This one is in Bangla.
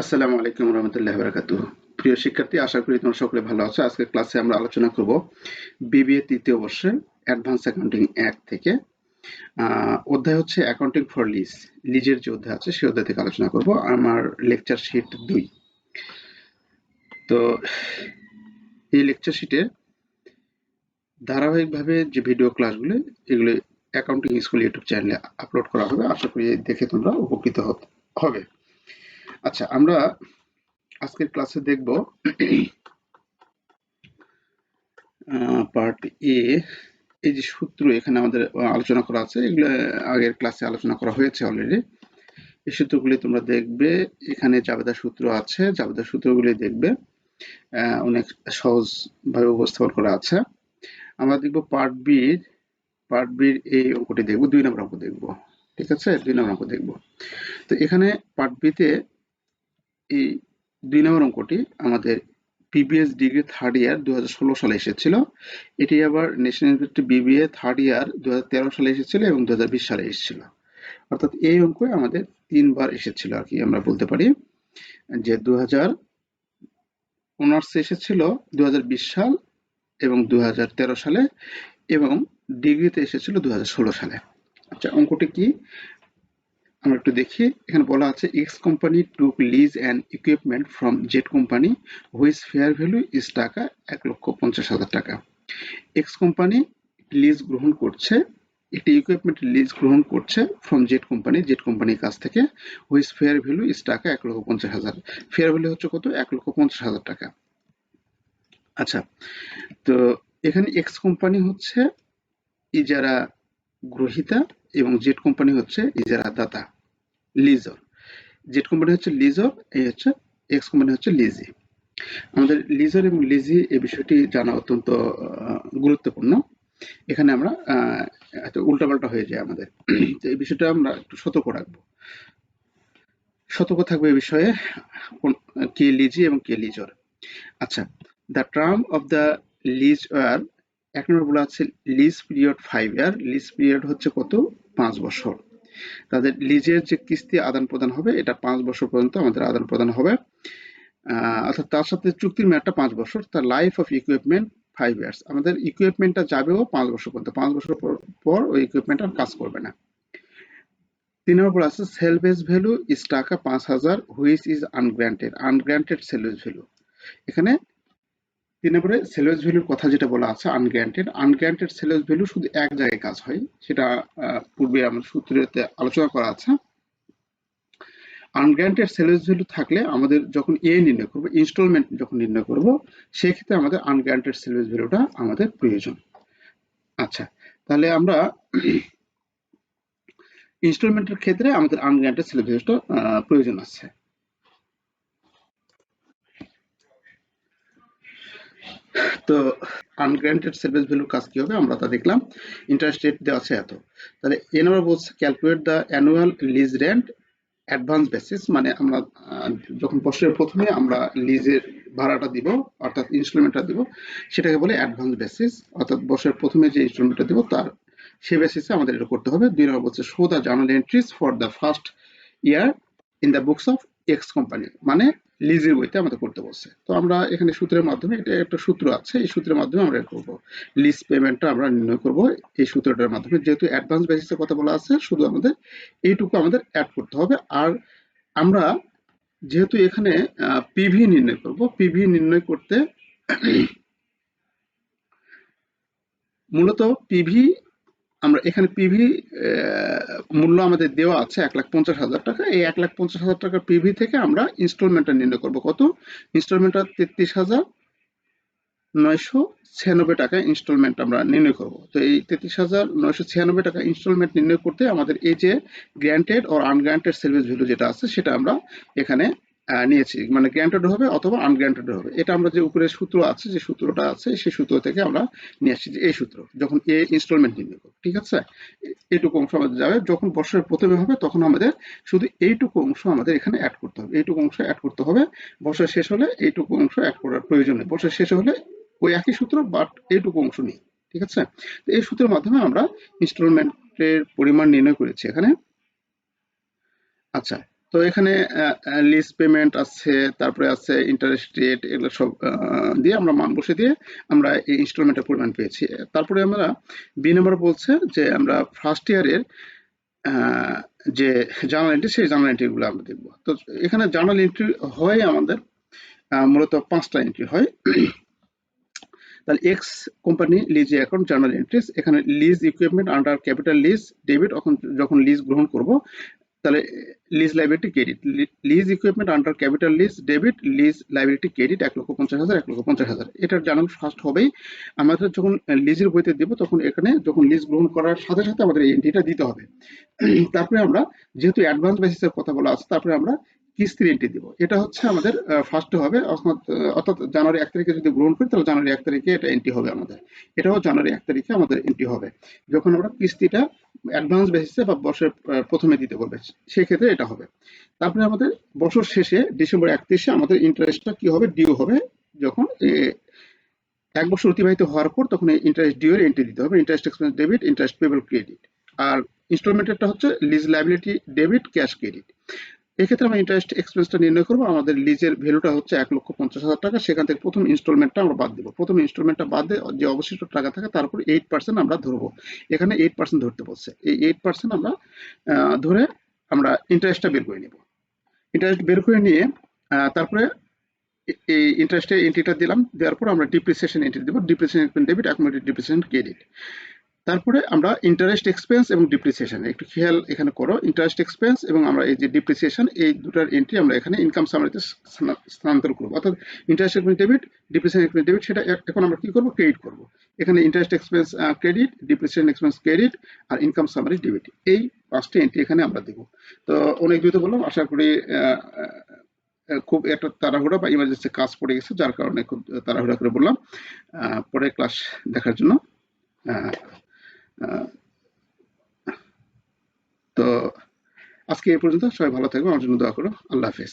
আসসালামু আলাইকুম রহমতুল্লাহ বারাকাতু প্রিয় শিক্ষার্থী, আশা করি তোমরা সকলে ভালো আছো। আজকের ক্লাসে আমরা আলোচনা করব বিবিএ তৃতীয় বর্ষে অ্যাডভান্স অ্যাকাউন্টিং এক থেকে। অধ্যায় হচ্ছে অ্যাকাউন্টিং ফর লিজ লিজের যে অধ্যায় আছে, সেই অধ্যায় থেকে আলোচনা করব। আমার লেকচার শিট দুই। তো, এই লেকচার শিটে ধারাবাহিকভাবে যে ভিডিও ক্লাসগুলো, এগুলো অ্যাকাউন্টিং স্কুল ইউটিউব চ্যানেলে আপলোড করা হবে। আশা করি দেখে তোমরা উপকৃত হবে। আচ্ছা আমরা আজকের ক্লাসে দেখব পার্ট এ এই যে সূত্র এখানে আমাদের আলোচনা করা আছে, এগুলো আগের ক্লাসে আলোচনা করা হয়েছে অলরেডি এই সূত্রগুলি তোমরা দেখবে, এখানে জাবেদা সূত্র আছে, জাবেদা সূত্রগুলি দেখবে অনেক সহজ ভাবে উপস্থাপন করা আছে। আমরা দেখব পার্ট বি পার্ট বির এই অঙ্কটি দেখব, দুই নম্বর অঙ্ক দেখব, ঠিক আছে? দুই নম্বর অঙ্ক দেখব। তো এখানে পার্ট বিতে এই দুই নম্বর অঙ্কটি আমাদের পিবিএস ডিগ্রি থার্ড ইয়ার দুহাজার ষোলো সালে এসেছিল। এটি আবার national university BBA third year দুহাজার তেরো সালে এসেছিল এবং দুহাজার বিশ সালে এসেছিল। অর্থাৎ এই অঙ্ক আমাদের তিনবার এসেছিল আর কি আমরা বলতে পারি যে দু হাজার অনার্সে এসেছিল দু হাজার বিশ সাল এবং দু হাজার তেরো সালে এবং ডিগ্রিতে এসেছিল দু হাজার ষোলো সালে। আচ্ছা অঙ্কটি কি? আমরা একটু দেখি। এখানে বলা আছে X company took lease and equipment from Z company which fair value is টাকা, এক লক্ষ পঞ্চাশ হাজার টাকা। এক্স কোম্পানি লিজ গ্রহণ করছে, একটি ইকুইপমেন্ট লিজ গ্রহণ করছে ফ্রম জেড কোম্পানি জেড কোম্পানির কাছ থেকে হুইচ ফেয়ার ভ্যালু ইজ টাকা, এক লক্ষ পঞ্চাশ হাজার। ফেয়ার ভ্যালু হচ্ছে কত? এক লক্ষ পঞ্চাশ হাজার টাকা। আচ্ছা তো এখানে এক্স কোম্পানি হচ্ছে যারা গ্রহিতা এবং জেড কোম্পানি হচ্ছে ইজারা দাতা, লিজর। জেড কোম্পানি হচ্ছে লিজর, এই হচ্ছে এক্স কোম্পানি হচ্ছে লিজি। আমাদের লিজর এবং লিজি এই বিষয়টি জানা অত্যন্ত গুরুত্বপূর্ণ। এখানে আমরা উল্টাপাল্টা হয়ে যায় আমাদের। এই বিষয়টা আমরা একটু সতর্ক রাখব। সতর্ক থাকবে এই বিষয়ে কে লিজি এবং কে লিজর। আচ্ছা the term of the lease were, এক নম্বর বলা আছে lease period five year. Lease period হচ্ছে কত? পাঁচ বছর। তাদের লিজের যে কিস্তি আদান প্রদান হবে, এটা পাঁচ বছর পর্যন্ত আমাদের আদান প্রদান হবে। অর্থাৎ তার সাথে চুক্তির মেয়াদটা পাঁচ বছর, তার life of equipment five years আমাদের ইকুইপমেন্টটা যাবেও পাঁচ বছর পর্যন্ত, পাঁচ বছর পর ওই ইকুইপমেন্ট আর কাজ করবে না। তিন নম্বর আছে সেল বেস ভ্যালু ইজ টাকা পাঁচ হাজার which is unguaranteed unguaranteed sales value এখানে তিন নম্বরে সেলস ভ্যালুর কথা যেটা বলা আছে আনগ্রান্টেড আনগ্রান্টেড সেলস ভ্যালু শুধু এক জায়গায় কাজ হয়, সেটা পূর্বে আমাদের সূত্রেতে আলোচনা করা আছে। আনগ্রান্টেড সেলস ভ্যালু থাকলে আমাদের যখন এ নির্ণয় করব ইনস্টলমেন্ট যখন নির্ণয় করব, সেক্ষেত্রে আমাদের আনগ্রান্টেড সেলস ভ্যালুটা আমাদের প্রয়োজন। আচ্ছা তাহলে আমরা ইনস্টলমেন্টের ক্ষেত্রে আমাদের আনগ্রান্টেড সেলস ভ্যালুটা প্রয়োজন আছে। তো আনগ্রান্টেড সেলস ভ্যালুর কাজ কি হবে? আমরা তা দেখলাম। ইন্টারেস্ট রেট দেওয়া আছে এত। তাহলে এ নম্বর বলছে calculate the annual lease rent advance basis মানে আমরা যখন বছরের প্রথমে আমরা লিজের ভাড়াটা দিব, অর্থাৎ ইনস্টলমেন্টটা দিব, সেটাকে বলে অ্যাডভান্স বেসিস অর্থাৎ বছরের প্রথমে যে ইনস্টলমেন্টটা দিব, তার সে বেসিসে আমাদের এটা করতে হবে। দুই নম্বর বলছে show the journal entries for the first year in the books of X company মানে লিজের বইতে আমাদের করতে বলছে। তো আমরা এখানে সূত্রের মাধ্যমে, এটা একটা সূত্র আছে, এই সূত্রের মাধ্যমে আমরা করব। লিজ পেমেন্টটা আমরা নির্ণয় করব এই সূত্রটার মাধ্যমে। যেহেতু অ্যাডভান্স বেসিসের কথা বলা আছে, শুধু আমাদের এইটুকু আমাদের অ্যাড করতে হবে। আর আমরা যেহেতু এখানে পিভি নির্ণয় করব পিভি নির্ণয় করতে মূলত পিভি আমরা এখানে পিভি মূল্য আমাদের দেওয়া আছে এক লাখ পঞ্চাশ হাজার টাকা। এই এক লাখ পঞ্চাশ হাজার টাকার পিভি থেকে আমরা ইনস্টলমেন্টটা নির্ণয় করব। কত? ইনস্টলমেন্টটা তেত্রিশ হাজার নয়শো ছিয়ানব্বই টাকা ইনস্টলমেন্ট আমরা নির্ণয় করব। তো এই তেত্রিশ হাজার নয়শো ছিয়ানব্বই টাকা ইনস্টলমেন্ট নির্ণয় করতে আমাদের এই যে গ্র্যান্টেড ও আনগ্রান্টেড সেলভেজ ভ্যালু যেটা আছে, সেটা আমরা এখানে নিয়েছি। মানে গ্র্যান্টেড হবে অথবা আনগ্র্যান্টেড হবে। এটা আমরা যে উপরে সূত্র আছে, যে সূত্রটা আছে, সেই সূত্র থেকে আমরা নিয়ে আসছি যে এই সূত্র, যখন এ ইনস্টলমেন্ট নির্ণয় করব, ঠিক আছে? এইটুকু অংশ আমাদের যাবে। যখন বছরের প্রথমে হবে, তখন আমাদের শুধু এইটুকু অংশ আমাদের এখানে অ্যাড করতে হবে। এইটুকু অংশ অ্যাড করতে হবে। বছর শেষ হলে এইটুকু অংশ অ্যাড করার প্রয়োজন নেই। বছর শেষ হলে ওই একই সূত্র বাট এইটুকু অংশ নেই, ঠিক আছে? তো এই সূত্রের মাধ্যমে আমরা ইনস্টলমেন্টের পরিমাণ নির্ণয় করেছি এখানে। আচ্ছা তো এখানে লিজ পেমেন্ট আছে, তারপরে আছে ইন্টারেস্ট রেট এগুলো সব দিয়ে আমরা মান বসে দিয়ে আমরা এই ইনস্টলমেন্টের পরিমাণ পেয়েছি। তারপরে আমরা বি নাম্বার বলছে যে আমরা ফার্স্ট ইয়ারের যে জার্নাল এন্ট্রি সেই জার্নাল এন্ট্রিগুলো আমরা দেখব। তো এখানে জার্নাল এন্ট্রি হয় আমাদের মূলত পাঁচটা এন্ট্রি হয়। তাহলে X company lease account journal entries এখানে lease equipment under capital lease debit যখন লিজ গ্রহণ করব তাহলে lease liability credit lease equipment under capital lease debit lease liability credit এক লক্ষ পঞ্চাশ হাজার, এক লক্ষ পঞ্চাশ হাজার। এটার জার্নাল ফার্স্ট হবেই। আমাদের যখন লিজের বইতে দিব, তখন এখানে যখন লিজ গ্রহণ করার সাথে সাথে আমাদের এন্ট্রিটা দিতে হবে। তারপরে আমরা যেহেতু অ্যাডভান্স বেসিসের কথা বলা আছে, তারপরে আমরা কিস্তির এন্ট্রি দিব। এটা হচ্ছে আমাদের ফার্স্ট হবে। অর্থাৎ জানুয়ারি এক তারিখে যদি গ্রহণ করি, তাহলে জানুয়ারি এক তারিখে এটা এন্ট্রি হবে আমাদের। এটাও জানুয়ারি এক তারিখে আমাদের এন্ট্রি হবে। যখন আমরা কিস্তিটা অ্যাডভান্স বেসিসে বা বছরের প্রথমে দিতে বলবে। সেক্ষেত্রে এটা হবে। তারপরে আমাদের বছর শেষে, ডিসেম্বর একত্রিশে আমাদের ইন্টারেস্টটা কি হবে? ডিউ হবে। যখন এক বছর অতিবাহিত হওয়ার পর তখন এই ইন্টারেস্ট ডিউ এর এন্ট্রি দিতে হবে। Interest expense debit interest payable credit আর ইনস্টলমেন্টেরটা হচ্ছে lease liability debit cash credit এক্ষেত্রে আমরা ইন্টারেস্ট এক্সপেন্সটা নির্ণয় করব। আমাদের লিজের ভ্যালুটা হচ্ছে এক লক্ষ পঞ্চাশ হাজার টাকা। সেখান থেকে প্রথম ইনস্টলমেন্টটা আমরা বাদ দেবো। প্রথম ইনস্টলমেন্টটা বাদ দিয়ে যে অবশিষ্ট টাকা থাকে তার উপর এইট পার্সেন্ট আমরা ধরবো। এখানে এইট পার্সেন্ট ধরতে বলছে। এই এইট পার্সেন্ট আমরা ধরে আমরা ইন্টারেস্টটা বের করে নিব। ইন্টারেস্ট বের করে নিয়ে তারপরে এই ইন্টারেস্টের এন্ট্রিটা দিলাম। দেওয়ার পর আমরা ডিপ্রিসিয়েশন এন্ট্রি দেবো। Depreciation debit accumulated depreciation credit তারপরে আমরা ইন্টারেস্ট এক্সপেন্স এবং ডিপ্রিসিয়েশন একটু খেয়াল এখানে করো ইন্টারেস্ট এক্সপেন্স এবং আমরা এই যে ডিপ্রিসিয়েশন এই দুটার এন্ট্রি আমরা এখানে ইনকাম সামারিতে স্থানান্তর করব। অর্থাৎ interest expense debit depreciation expense debit সেটা এখন আমরা কি করব? ক্রেডিট করব। এখানে interest expense credit depreciation expense credit আর ইনকাম সামারি ডেবিট এই পাঁচটি এন্ট্রি এখানে আমরা দেবো তো অনেক দ্রুত বললাম, আশা করি খুব একটা তাড়াহুড়া বা ইমার্জেন্সি কাজ পড়ে গেছে, যার কারণে খুব তাড়াহুড়া করে বললাম। পরে ক্লাস দেখার জন্য তো আজকে এই পর্যন্ত সবাই ভালো থাকবে আমার জন্য দোয়া করো। আল্লাহ হাফেজ।